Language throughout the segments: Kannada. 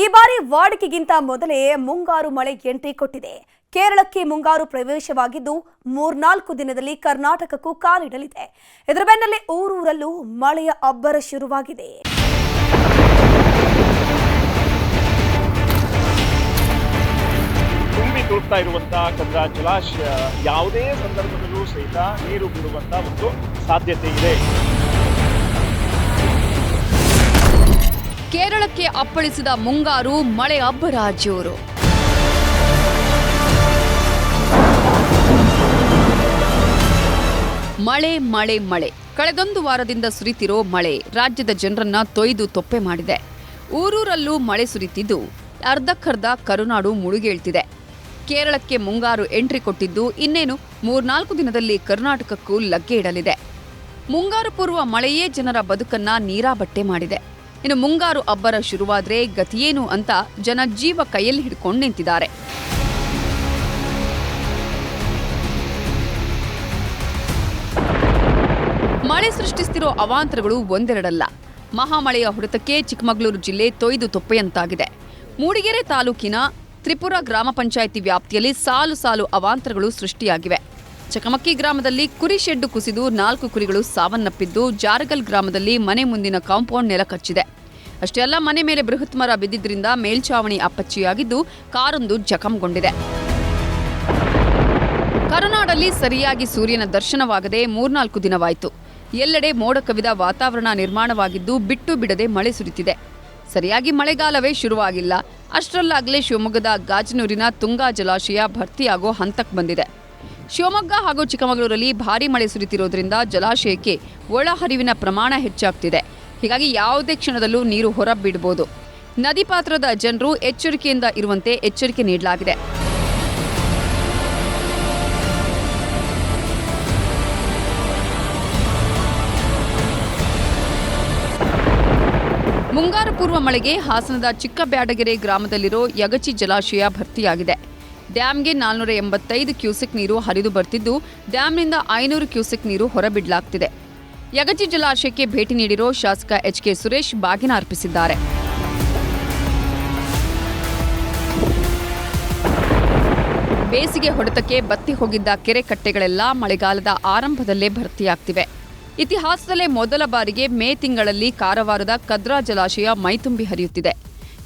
ಈ ಬಾರಿ ವಾಡಿಕೆಗಿಂತ ಮೊದಲೇ ಮುಂಗಾರು ಮಳೆ ಎಂಟ್ರಿ ಕೊಟ್ಟಿದೆ. ಕೇರಳಕ್ಕೆ ಮುಂಗಾರು ಪ್ರವೇಶವಾಗಿದ್ದು ಮೂರ್ನಾಲ್ಕು ದಿನದಲ್ಲಿ ಕರ್ನಾಟಕಕ್ಕೂ ಕಾಲಿಡಲಿದೆ. ಇದರ ಬೆನ್ನಲ್ಲೇ ಊರೂರಲ್ಲೂ ಮಳೆಯ ಅಬ್ಬರ ಶುರುವಾಗಿದೆ. ತುಂಬಿ ತುಳುಕ್ತಾ ಇರುವಂತಹ ಕದ್ರಾ ಜಲಾಶಯ ಯಾವುದೇ ಸಂದರ್ಭದಲ್ಲೂ ಸಹಿತ ನೀರು ಬಿಡುವಂತ ಒಂದು ಸಾಧ್ಯತೆ ಇದೆ. ಕೇರಳಕ್ಕೆ ಅಪ್ಪಳಿಸಿದ ಮುಂಗಾರು ಮಳೆ ಅಬ್ಬರ ಜೋರು ಮಳೆ ಮಳೆ ಮಳೆ. ಕಳೆದೊಂದು ವಾರದಿಂದ ಸುರಿತಿರೋ ಮಳೆ ರಾಜ್ಯದ ಜನರನ್ನ ತೊಯ್ದು ತೊಪ್ಪೆ ಮಾಡಿದೆ. ಊರೂರಲ್ಲೂ ಮಳೆ ಸುರಿತಿದ್ದು ಅರ್ಧಕ್ಕರ್ಧ ಕರುನಾಡು ಮುಳುಗೇಳ್ತಿದೆ. ಕೇರಳಕ್ಕೆ ಮುಂಗಾರು ಎಂಟ್ರಿ ಕೊಟ್ಟಿದ್ದು ಇನ್ನೇನು ಮೂರ್ನಾಲ್ಕು ದಿನದಲ್ಲಿ ಕರ್ನಾಟಕಕ್ಕೂ ಲಗ್ಗೆ ಇಡಲಿದೆ. ಮುಂಗಾರು ಪೂರ್ವ ಮಳೆಯೇ ಜನರ ಬದುಕನ್ನ ನೀರಾಬಟ್ಟೆ ಮಾಡಿದೆ. ಇನ್ನು ಮುಂಗಾರು ಅಬ್ಬರ ಶುರುವಾದ್ರೆ ಗತಿಯೇನು ಅಂತ ಜನ ಜೀವ ಕೈಯಲ್ಲಿ ಹಿಡ್ಕೊಂಡು ನಿಂತಿದ್ದಾರೆ. ಮಳೆ ಸೃಷ್ಟಿಸ್ತಿರೋ ಅವಾಂತರಗಳು ಒಂದೆರಡಲ್ಲ. ಮಹಾಮಳೆಯ ಹೊಡೆತಕ್ಕೆ ಚಿಕ್ಕಮಗಳೂರು ಜಿಲ್ಲೆ ತೊಯ್ದು ತೊಪ್ಪೆಯಂತಾಗಿದೆ. ಮೂಡಿಗೆರೆ ತಾಲೂಕಿನ ತ್ರಿಪುರ ಗ್ರಾಮ ಪಂಚಾಯಿತಿ ವ್ಯಾಪ್ತಿಯಲ್ಲಿ ಸಾಲು ಸಾಲು ಅವಾಂತರಗಳು ಸೃಷ್ಟಿಯಾಗಿವೆ. ಚಕಮಕ್ಕಿ ಗ್ರಾಮದಲ್ಲಿ ಕುರಿ ಶೆಡ್ ಕುಸಿದು ನಾಲ್ಕು ಕುರಿಗಳು ಸಾವನ್ನಪ್ಪಿದ್ದು ಜಾರಗಲ್ ಗ್ರಾಮದಲ್ಲಿ ಮನೆ ಮುಂದಿನ ಕಾಂಪೌಂಡ್ ನೆಲ ಕಚ್ಚಿದೆ. ಅಷ್ಟೇ ಅಲ್ಲ, ಮನೆ ಮೇಲೆ ಬೃಹತ್ ಮರ ಬಿದ್ದಿದ್ದರಿಂದ ಮೇಲ್ಛಾವಣಿ ಅಪ್ಪಚ್ಚಿಯಾಗಿದ್ದು ಕಾರೊಂದು ಜಖಂಗೊಂಡಿದೆ. ಕರುನಾಡಲ್ಲಿ ಸರಿಯಾಗಿ ಸೂರ್ಯನ ದರ್ಶನವಾಗದೆ ಮೂರ್ನಾಲ್ಕು ದಿನವಾಯಿತು. ಎಲ್ಲೆಡೆ ಮೋಡ ಕವಿದ ವಾತಾವರಣ ನಿರ್ಮಾಣವಾಗಿದ್ದು ಬಿಟ್ಟು ಬಿಡದೆ ಮಳೆ ಸುರಿತಿದೆ. ಸರಿಯಾಗಿ ಮಳೆಗಾಲವೇ ಶುರುವಾಗಿಲ್ಲ. ಅಷ್ಟರಲ್ಲಾಗಲೇ ಶಿವಮೊಗ್ಗದ ಗಾಜನೂರಿನ ತುಂಗಾ ಜಲಾಶಯ ಭರ್ತಿಯಾಗೋ ಹಂತಕ್ಕೆ ಬಂದಿದೆ. ಶಿವಮೊಗ್ಗ ಹಾಗೂ ಚಿಕ್ಕಮಗಳೂರಲ್ಲಿ ಭಾರಿ ಮಳೆ ಸುರಿತಿರೋದ್ರಿಂದ ಜಲಾಶಯಕ್ಕೆ ಒಳಹರಿವಿನ ಪ್ರಮಾಣ ಹೆಚ್ಚಾಗ್ತಿದೆ. ಹೀಗಾಗಿ ಯಾವುದೇ ಕ್ಷಣದಲ್ಲೂ ನೀರು ಹೊರಬಿಡಬಹುದು ನದಿ ಪಾತ್ರದ ಜನರು ಎಚ್ಚರಿಕೆಯಿಂದ ಇರುವಂತೆ ಎಚ್ಚರಿಕೆ ನೀಡಲಾಗಿದೆ. ಮುಂಗಾರು ಪೂರ್ವ ಮಳೆಗೆ ಹಾಸನದ ಚಿಕ್ಕಬ್ಯಾಡಗೆರೆ ಗ್ರಾಮದಲ್ಲಿರೋ ಯಗಚಿ ಜಲಾಶಯ ಭರ್ತಿಯಾಗಿದೆ. ಡ್ಯಾಂಗೆ ನಾಲ್ನೂರ ಎಂಬತ್ತೈದು ಕ್ಯೂಸೆಕ್ ನೀರು ಹರಿದು ಬರ್ತಿದ್ದು. ಡ್ಯಾಂನಿಂದ ಐನೂರು ಕ್ಯೂಸೆಕ್ ನೀರು ಹೊರಬಿಡಲಾಗ್ತಿದೆ. ಯಗಚಿ ಜಲಾಶಯಕ್ಕೆ ಭೇಟಿ ನೀಡಿರೋ ಶಾಸಕ ಎಚ್ ಕೆ ಸುರೇಶ್ ಬಾಗಿನ ಅರ್ಪಿಸಿದ್ದಾರೆ. ಬೇಸಿಗೆ ಹೊಡೆತಕ್ಕೆ ಬತ್ತಿ ಹೋಗಿದ್ದ ಕೆರೆ ಕಟ್ಟೆಗಳೆಲ್ಲ ಮಳೆಗಾಲದ ಆರಂಭದಲ್ಲೇ ಭರ್ತಿಯಾಗ್ತಿವೆ. ಇತಿಹಾಸದಲ್ಲೇ ಮೊದಲ ಬಾರಿಗೆ ಮೇ ತಿಂಗಳಲ್ಲಿ ಕಾರವಾರದ ಕದ್ರಾ ಜಲಾಶಯ ಮೈತುಂಬಿ ಹರಿಯುತ್ತಿದೆ.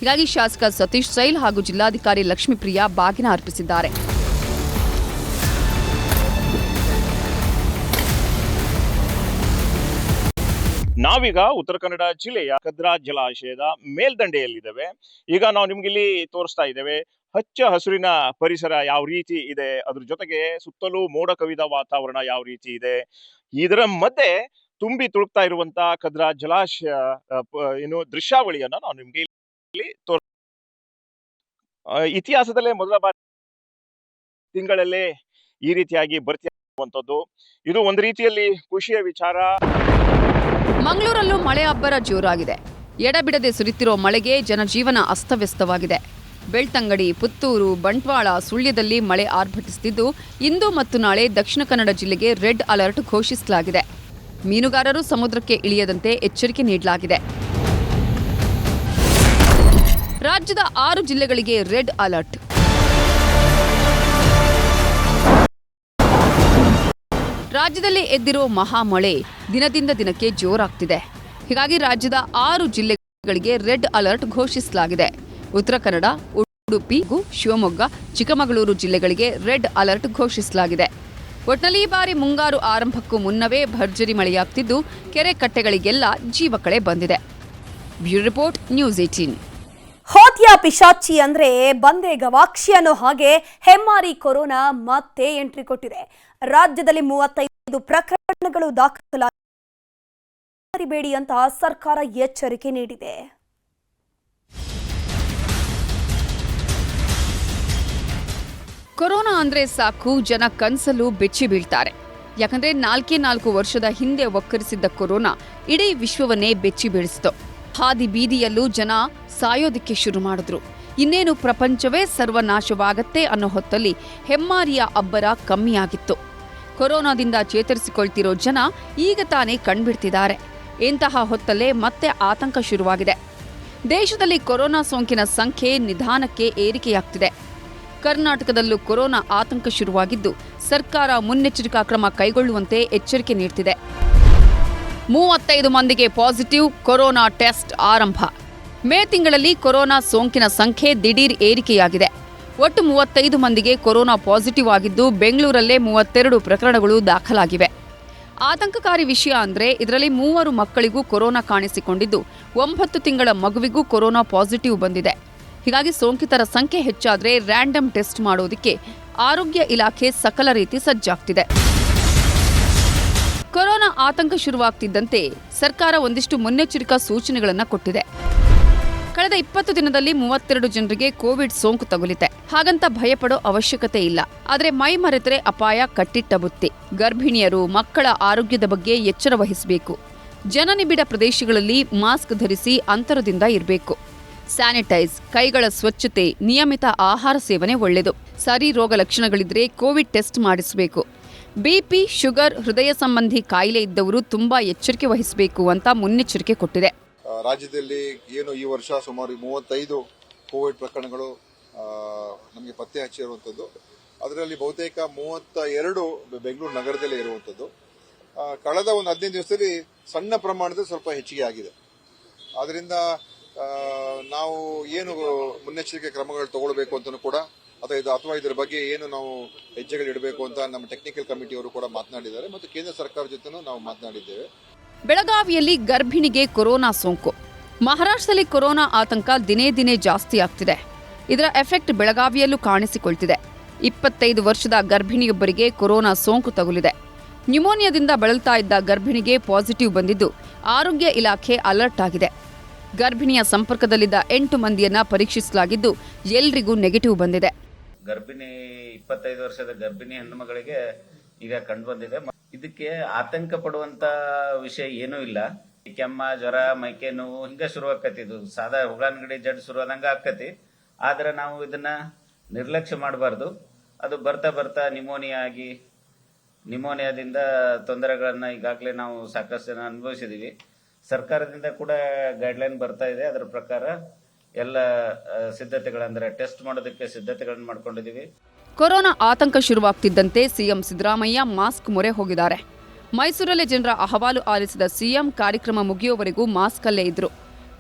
ಹೀಗಾಗಿ ಶಾಸಕ ಸತೀಶ್ ಸೈಲ್ ಹಾಗೂ ಜಿಲ್ಲಾಧಿಕಾರಿ ಲಕ್ಷ್ಮೀಪ್ರಿಯಾ ಬಾಗಿನ ಅರ್ಪಿಸಿದ್ದಾರೆ. ನಾವೀಗ ಉತ್ತರ ಕನ್ನಡ ಜಿಲ್ಲೆಯ ಕದ್ರಾ ಜಲಾಶಯದ ಮೇಲ್ದಂಡೆಯಲ್ಲಿದ್ದೇವೆ. ಈಗ ನಾವು ನಿಮ್ಗೆ ಇಲ್ಲಿ ತೋರಿಸ್ತಾ ಇದ್ದೇವೆ. ಹಚ್ಚ ಹಸುರಿನ ಪರಿಸರ ಯಾವ ರೀತಿ ಇದೆ? ಅದ್ರ ಜೊತೆಗೆ ಸುತ್ತಲೂ ಮೋಡ ಕವಿದ ವಾತಾವರಣ ಯಾವ ರೀತಿ ಇದೆ? ಇದರ ಮಧ್ಯೆ ತುಂಬಿ ತುಳುಕ್ತಾ ಇರುವಂತಹ ಕದ್ರಾ ಜಲಾಶಯ ಏನು ದೃಶ್ಯಾವಳಿಯನ್ನ ನಾವು ನಿಮ್ಗೆ ಇತಿಹಾಸದಲ್ಲೇ ಮೊದಲ ಬಾರಿ ತಿಂಗಳಲ್ಲೇ ಈ ರೀತಿಯಾಗಿ ಭರ್ತಿ ಆಗುವಂಥದ್ದು. ಇದು ಒಂದು ರೀತಿಯಲ್ಲಿ ಖುಷಿಯ ವಿಚಾರ. ಮಂಗಳೂರಲ್ಲೂ ಮಳೆ ಅಬ್ಬರ ಜೋರಾಗಿದೆ. ಎಡಬಿಡದೆ ಸುರಿತಿರೋ ಮಳೆಗೆ ಜನಜೀವನ ಅಸ್ತವ್ಯಸ್ತವಾಗಿದೆ. ಬೆಳ್ತಂಗಡಿ, ಪುತ್ತೂರು, ಬಂಟ್ವಾಳ ಸುಳ್ಯದಲ್ಲಿ ಮಳೆ ಆರ್ಭಟಿಸುತ್ತಿದ್ದು ಇಂದು ಮತ್ತು ನಾಳೆ ದಕ್ಷಿಣ ಕನ್ನಡ ಜಿಲ್ಲೆಗೆ ರೆಡ್ ಅಲರ್ಟ್ ಘೋಷಿಸಲಾಗಿದೆ. ಮೀನುಗಾರರು ಸಮುದ್ರಕ್ಕೆ ಇಳಿಯದಂತೆ ಎಚ್ಚರಿಕೆ ನೀಡಲಾಗಿದೆ. ರಾಜ್ಯದ ಆರು ಜಿಲ್ಲೆಗಳಿಗೆ ರೆಡ್ ಅಲರ್ಟ್. ರಾಜ್ಯದಲ್ಲಿ ಎದ್ದಿರೋ ಮಹಾಮಳೆ ದಿನದಿಂದ ದಿನಕ್ಕೆ ಜೋರಾಗ್ತಿದೆ. ಹೀಗಾಗಿ ರಾಜ್ಯದ ಆರು ಜಿಲ್ಲೆಗಳಿಗೆ ರೆಡ್ ಅಲರ್ಟ್ ಘೋಷಿಸಲಾಗಿದೆ. ಉತ್ತರ ಕನ್ನಡ, ಉಡುಪಿ ಶಿವಮೊಗ್ಗ, ಚಿಕ್ಕಮಗಳೂರು ಜಿಲ್ಲೆಗಳಿಗೆ ರೆಡ್ ಅಲರ್ಟ್ ಘೋಷಿಸಲಾಗಿದೆ. ಒಟ್ನಲ್ಲಿ ಈ ಬಾರಿ ಮುಂಗಾರು ಆರಂಭಕ್ಕೂ ಮುನ್ನವೇ ಭರ್ಜರಿ ಮಳೆಯಾಗ್ತಿದ್ದು, ಕೆರೆ ಕಟ್ಟೆಗಳಿಗೆಲ್ಲ ಜೀವಕಳೆ ಬಂದಿದೆ. ಬ್ಯೂರೋ ರಿಪೋರ್ಟ್, ನ್ಯೂಸ್ ಏಟೀನ್ ಹೋತ್ಯ ಪಿಶಾಚಿ ಅಂದ್ರೆ ಬಂದೆ ಗವಾಕ್ಷಿ ಅನ್ನೋ ಹಾಗೆ ಹೆಮ್ಮಾರಿ ಕೊರೋನಾ ಮತ್ತೆ ಎಂಟ್ರಿ ಕೊಟ್ಟಿದೆ. ರಾಜ್ಯದಲ್ಲಿ ಮೂವತ್ತೈದು ಪ್ರಕರಣಗಳು ದಾಖಲಾಗಿಬೇಡಿ ಅಂತ ಸರ್ಕಾರ ಎಚ್ಚರಿಕೆ ನೀಡಿದೆ. ಕೊರೋನಾ ಅಂದ್ರೆ ಸಾಕು, ಜನ ಕನ್ಸಲ್ಲೂ ಬೆಚ್ಚಿ ಬೀಳ್ತಾರೆ. ಯಾಕಂದ್ರೆ ನಾಲ್ಕೇ ನಾಲ್ಕು ವರ್ಷದ ಹಿಂದೆ ಒಕ್ಕರಿಸಿದ್ದ ಕೊರೋನಾ ಇಡೀ ವಿಶ್ವವನ್ನೇ ಬೆಚ್ಚಿ ಬೀಳಿಸಿತು. ಹಾದಿ ಬೀದಿಯಲ್ಲೂ ಜನ ಸಾಯೋದಿಕ್ಕೆ ಶುರು ಮಾಡಿದ್ರು. ಇನ್ನೇನು ಪ್ರಪಂಚವೇ ಸರ್ವನಾಶವಾಗತ್ತೆ ಅನ್ನೋ ಹೊತ್ತಲ್ಲಿ ಹೆಮ್ಮಾರಿಯ ಅಬ್ಬರ ಕಮ್ಮಿಯಾಗಿತ್ತು. ಕೊರೋನಾದಿಂದ ಚೇತರಿಸಿಕೊಳ್ತಿರೋ ಜನ ಈಗ ತಾನೇ ಕಣ್ಬಿಡ್ತಿದ್ದಾರೆ. ಇಂತಹ ಹೊತ್ತಲ್ಲೇ ಮತ್ತೆ ಆತಂಕ ಶುರುವಾಗಿದೆ. ದೇಶದಲ್ಲಿ ಕೊರೋನಾ ಸೋಂಕಿನ ಸಂಖ್ಯೆ ನಿಧಾನಕ್ಕೆ ಏರಿಕೆಯಾಗ್ತಿದೆ. ಕರ್ನಾಟಕದಲ್ಲೂ ಕೊರೋನಾ ಆತಂಕ ಶುರುವಾಗಿದ್ದು ಸರ್ಕಾರ ಮುನ್ನೆಚ್ಚರಿಕಾ ಕ್ರಮ ಕೈಗೊಳ್ಳುವಂತೆ ಎಚ್ಚರಿಕೆ ನೀಡುತ್ತಿದೆ ಮೂವತ್ತೈದು ಮಂದಿಗೆ ಪಾಸಿಟಿವ್, ಕೊರೋನಾ ಟೆಸ್ಟ್ ಆರಂಭ. ಮೇ ತಿಂಗಳಲ್ಲಿ ಕೊರೋನಾ ಸೋಂಕಿನ ಸಂಖ್ಯೆ ದಿಢೀರ್ ಏರಿಕೆಯಾಗಿದೆ. ಒಟ್ಟು ಮೂವತ್ತೈದು ಮಂದಿಗೆ ಕೊರೋನಾ ಪಾಸಿಟಿವ್ ಆಗಿದ್ದು, ಬೆಂಗಳೂರಲ್ಲೇ ಮೂವತ್ತೆರಡು ಪ್ರಕರಣಗಳು ದಾಖಲಾಗಿವೆ. ಆತಂಕಕಾರಿ ವಿಷಯ ಅಂದ್ರೆ, ಇದರಲ್ಲಿ ಮೂವರು ಮಕ್ಕಳಿಗೂ ಕೊರೋನಾ ಕಾಣಿಸಿಕೊಂಡಿದ್ದು, ಒಂಬತ್ತು ತಿಂಗಳ ಮಗುವಿಗೂ ಕೊರೋನಾ ಪಾಸಿಟಿವ್ ಬಂದಿದೆ. ಹೀಗಾಗಿ ಸೋಂಕಿತರ ಸಂಖ್ಯೆ ಹೆಚ್ಚಾದರೆ, ರ್ಯಾಂಡಮ್ ಟೆಸ್ಟ್ ಮಾಡೋದಕ್ಕೆ ಆರೋಗ್ಯ ಇಲಾಖೆ ಸಕಲ ರೀತಿ ಸಜ್ಜಾಗ್ತಿದೆ. ಕೊರೋನಾ ಆತಂಕ ಶುರುವಾಗ್ತಿದ್ದಂತೆ ಸರ್ಕಾರ ಒಂದಿಷ್ಟು ಮುನ್ನೆಚ್ಚರಿಕಾ ಸೂಚನೆಗಳನ್ನು ಕೊಟ್ಟಿದೆ. ಕಳೆದ ಇಪ್ಪತ್ತು ದಿನದಲ್ಲಿ ಮೂವತ್ತೆರಡು ಜನರಿಗೆ ಕೋವಿಡ್ ಸೋಂಕು ತಗುಲಿದೆ ಹಾಗಂತ ಭಯಪಡೋ ಅವಶ್ಯಕತೆ ಇಲ್ಲ. ಆದರೆ ಮೈ ಮರೆತರೆ ಅಪಾಯ ಕಟ್ಟಿಟ್ಟ ಬುತ್ತಿ. ಗರ್ಭಿಣಿಯರು, ಮಕ್ಕಳ ಆರೋಗ್ಯದ ಬಗ್ಗೆ ಎಚ್ಚರ ವಹಿಸಬೇಕು. ಜನನಿಬಿಡ ಪ್ರದೇಶಗಳಲ್ಲಿ ಮಾಸ್ಕ್ ಧರಿಸಿ ಅಂತರದಿಂದ ಇರಬೇಕು. ಸ್ಯಾನಿಟೈಸ್, ಕೈಗಳ ಸ್ವಚ್ಛತೆ, ನಿಯಮಿತ ಆಹಾರ ಸೇವನೆ ಒಳ್ಳೆಯದು. ಸರಿ ರೋಗ ಲಕ್ಷಣಗಳಿದ್ರೆ ಕೋವಿಡ್ ಟೆಸ್ಟ್ ಮಾಡಿಸಬೇಕು. ಬಿಪಿ ಶುಗರ್, ಹೃದಯ ಸಂಬಂಧಿ ಕಾಯಿಲೆ ಇದ್ದವರು ತುಂಬಾ ಎಚ್ಚರಿಕೆ ವಹಿಸಬೇಕು ಅಂತ ಮುನ್ನೆಚ್ಚರಿಕೆ ಕೊಟ್ಟಿದೆ. ರಾಜ್ಯದಲ್ಲಿ ಏನು ಈ ವರ್ಷ ಸುಮಾರು ಮೂವತ್ತೈದು ಕೋವಿಡ್ ಪ್ರಕರಣಗಳು ನಮಗೆ ಪತ್ತೆ ಹಚ್ಚಿರುವಂಥದ್ದು ಅದರಲ್ಲಿ ಬಹುತೇಕ ಮೂವತ್ತ ಎರಡು ಬೆಂಗಳೂರು ನಗರದಲ್ಲೇ ಇರುವಂಥದ್ದು. ಕಳೆದ ಒಂದು ಹದಿನೈದು ದಿವಸದಲ್ಲಿ ಸಣ್ಣ ಪ್ರಮಾಣದಲ್ಲಿ ಸ್ವಲ್ಪ ಹೆಚ್ಚಿಗೆ ಆಗಿದೆ. ಆದ್ದರಿಂದ ನಾವು ಏನು ಮುನ್ನೆಚ್ಚರಿಕೆ ಕ್ರಮಗಳು ತಗೊಳ್ಬೇಕು ಅಂತಲೂ ಕೂಡ ಅಥವಾ ಇದು ಅಥವಾ ಇದರ ಬಗ್ಗೆ ಏನು ನಾವು ಹೆಜ್ಜೆಗಳು ಇಡಬೇಕು ಅಂತ ನಮ್ಮ ಟೆಕ್ನಿಕಲ್ ಕಮಿಟಿಯವರು ಕೂಡ ಮಾತನಾಡಿದ್ದಾರೆ ಮತ್ತು ಕೇಂದ್ರ ಸರ್ಕಾರ ಜೊತೆನೂ ನಾವು ಮಾತನಾಡಿದ್ದೇವೆ. ಬೆಳಗಾವಿಯಲ್ಲಿ ಗರ್ಭಿಣಿಗೆ ಕೊರೋನಾ ಸೋಂಕು. ಮಹಾರಾಷ್ಟ್ರದಲ್ಲಿ ಕೊರೋನಾ ಆತಂಕ ದಿನೇ ದಿನೇ ಜಾಸ್ತಿ ಆಗ್ತಿದೆ. ಇದರ ಎಫೆಕ್ಟ್ ಬೆಳಗಾವಿಯಲ್ಲೂ ಕಾಣಿಸಿಕೊಳ್ತಿದೆ. ಇಪ್ಪತ್ತೈದು ವರ್ಷದ ಗರ್ಭಿಣಿಯೊಬ್ಬರಿಗೆ ಕೊರೋನಾ ಸೋಂಕು ತಗುಲಿದೆ. ನ್ಯುಮೋನಿಯಾದಿಂದ ಬಳಲ್ತಾ ಇದ್ದ ಗರ್ಭಿಣಿಗೆ ಪಾಸಿಟಿವ್ ಬಂದಿದ್ದು ಆರೋಗ್ಯ ಇಲಾಖೆ ಅಲರ್ಟ್ ಆಗಿದೆ. ಗರ್ಭಿಣಿಯ ಸಂಪರ್ಕದಲ್ಲಿದ್ದ ಎಂಟು ಮಂದಿಯನ್ನ ಪರೀಕ್ಷಿಸಲಾಗಿದ್ದು ಎಲ್ರಿಗೂ ನೆಗೆಟಿವ್ ಬಂದಿದೆ. ಗರ್ಭಿಣಿ, ಇಪ್ಪತ್ತೈದು ವರ್ಷದ ಗರ್ಭಿಣಿ ಹೆಣ್ಣುಮಗಳಿಗೆ ಈಗ ಕಂಡು ಬಂದಿದೆ. ಇದಕ್ಕೆ ಆತಂಕ ಪಡುವಂತ ವಿಷಯ ಏನೂ ಇಲ್ಲ. ಕೆಮ್ಮ, ಜ್ವರ, ಮೈಕೆ ನೋವು, ಹಿಂಗ ಶುರು ಆಕತಿ ಇದು. ಸಾದಾ ಹುಳಾನ್ಗಡಿ ಜಡ್ ಶುರು ಆದಂಗ ಆಕತಿ. ಆದ್ರೆ ನಾವು ಇದನ್ನ ನಿರ್ಲಕ್ಷ್ಯ ಮಾಡಬಾರ್ದು. ಅದು ಬರ್ತಾ ಬರ್ತಾ ನಿಮೋನಿಯಾ ಆಗಿ, ನಿಮೋನಿಯಾದಿಂದ ತೊಂದರೆಗಳನ್ನ ಈಗಾಗಲೇ ನಾವು ಸಾಕಷ್ಟು ಜನ ಅನುಭವಿಸಿದೀವಿ. ಸರ್ಕಾರದಿಂದ ಕೂಡ ಗೈಡ್ಲೈನ್ ಬರ್ತಾ ಇದೆ. ಅದರ ಪ್ರಕಾರ ಎಲ್ಲ ಸಿದ್ಧತೆಗಳಂದ್ರೆ ಟೆಸ್ಟ್ ಮಾಡೋದಕ್ಕೆ ಸಿದ್ಧತೆಗಳನ್ನು ಮಾಡ್ಕೊಂಡಿದೀವಿ. ಕೊರೋನಾ ಆತಂಕ ಶುರುವಾಗ್ತಿದ್ದಂತೆ ಸಿಎಂ ಸಿದ್ದರಾಮಯ್ಯ ಮಾಸ್ಕ್ ಮೊರೆ ಹೋಗಿದ್ದಾರೆ. ಮೈಸೂರಲ್ಲಿ ಜನರ ಅಹವಾಲು ಆಲಿಸಿದ ಸಿಎಂ ಕಾರ್ಯಕ್ರಮ ಮುಗಿಯುವವರೆಗೂ ಮಾಸ್ಕ್ ಅಲ್ಲೇ ಇದ್ರು.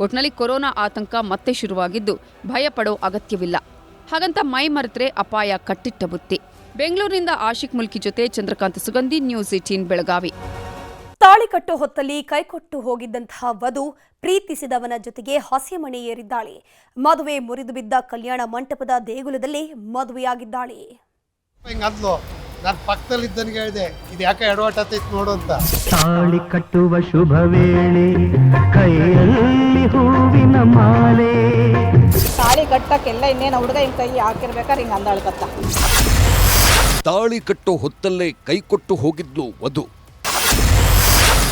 ಒಟ್ನಲ್ಲಿ ಕೊರೋನಾ ಆತಂಕ ಮತ್ತೆ ಶುರುವಾಗಿದ್ದು ಭಯ ಪಡೋ ಅಗತ್ಯವಿಲ್ಲ. ಹಾಗಂತ ಮೈ ಮರೆತರೆ ಅಪಾಯ ಕಟ್ಟಿಟ್ಟ ಬುತ್ತಿ. ಬೆಂಗಳೂರಿನಿಂದ ಆಶಿಕ್ ಮುಲ್ಕಿ ಜೊತೆ ಚಂದ್ರಕಾಂತ್ ಸುಗಂಧಿ, ನ್ಯೂಸ್ ಏಟೀನ್ ಬೆಳಗಾವಿ. ತಾಳಿ ಕಟ್ಟೋ ಹೊತ್ತಲ್ಲಿ ಕೈಕೊಟ್ಟು ಹೋಗಿದ್ದಂತಹ ವಧು ಪ್ರೀತಿಸಿದವನ ಜೊತೆಗೆ ಹಸೆಮಣೆ ಏರಿದ್ದಾಳೆ ಮದುವೆ ಮುರಿದು ಬಿದ್ದ ಕಲ್ಯಾಣ ಮಂಟಪದ ದೇಗುಲದಲ್ಲಿ ಮದುವೆಯಾಗಿದ್ದಾಳೆ. ಹಿಂಗಂದ್ಲು ನಾನು ಪಕ್ಕದಲ್ಲಿದ್ದನಿಗೆ ಹೇಳಿದೆ ಇದು ಯಾಕೆ ಎಡವಟ್ ಹತ್ತೈತೆ ನೋಡು ಅಂತ. ತಾಳಿ ಕಟ್ಟುವ ಶುಭ ವೇಳೆ ಕೈಯಲ್ಲಿ ಹೂವಿನ ಮಾಲೆ. ತಾಳಿ ಕಟ್ಟಕ್ಕೆಲ್ಲ ಇನ್ನೇನು ಹುಡುಗ ಹಿಂಗೆ ಕೈ ಹಾಕಿರ್ಬೇಕಾರೆ ಹಿಂಗೆ ಅಂದಾಳ್ಕತ್ತ. ತಾಳಿ ಕಟ್ಟೋ ಹೊತ್ತಲ್ಲೇ ಕೈಕೊಟ್ಟು ಹೋಗಿದ್ದು ವಧು.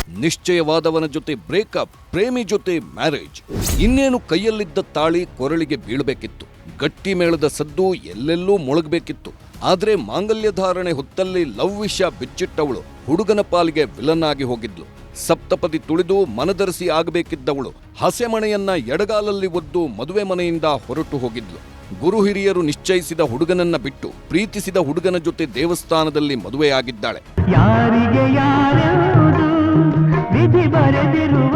ನಿಶ್ಚಯವಾದವನ ಜೊತೆ ಬ್ರೇಕಪ್ ಪ್ರೇಮಿ ಜೊತೆ ಮ್ಯಾರೇಜ್ ಇನ್ನೇನು ಕೈಯಲ್ಲಿದ್ದ ತಾಳಿ ಕೊರಳಿಗೆ ಬೀಳಬೇಕಿತ್ತು. ಗಟ್ಟಿ ಮೇಳದ ಸದ್ದು ಎಲ್ಲೆಲ್ಲೂ ಮೊಳಗಬೇಕಿತ್ತು. ಆದ್ರೆ ಮಾಂಗಲ್ಯ ಧಾರಣೆ ಹೊತ್ತಲ್ಲಿ ಲವ್ ವಿಷ ಬಿಚ್ಚಿಟ್ಟವಳು ಹುಡುಗನ ಪಾಲಿಗೆ ವಿಲನ್ ಆಗಿ ಹೋಗಿದ್ಲು. ಸಪ್ತಪದಿ ತುಳಿದು ಮನದರಸಿ ಆಗಬೇಕಿದ್ದವಳು ಹಸೆಮಣೆಯನ್ನ ಎಡಗಾಲಲ್ಲಿ ಒದ್ದು ಮದುವೆ ಮನೆಯಿಂದ ಹೊರಟು ಹೋಗಿದ್ಲು. ಗುರು ಹಿರಿಯರು ನಿಶ್ಚಯಿಸಿದ ಹುಡುಗನನ್ನ ಬಿಟ್ಟು ಪ್ರೀತಿಸಿದ ಹುಡುಗನ ಜೊತೆ ದೇವಸ್ಥಾನದಲ್ಲಿ ಮದುವೆಯಾಗಿದ್ದಾಳೆ. ಬರೆದಿರುವ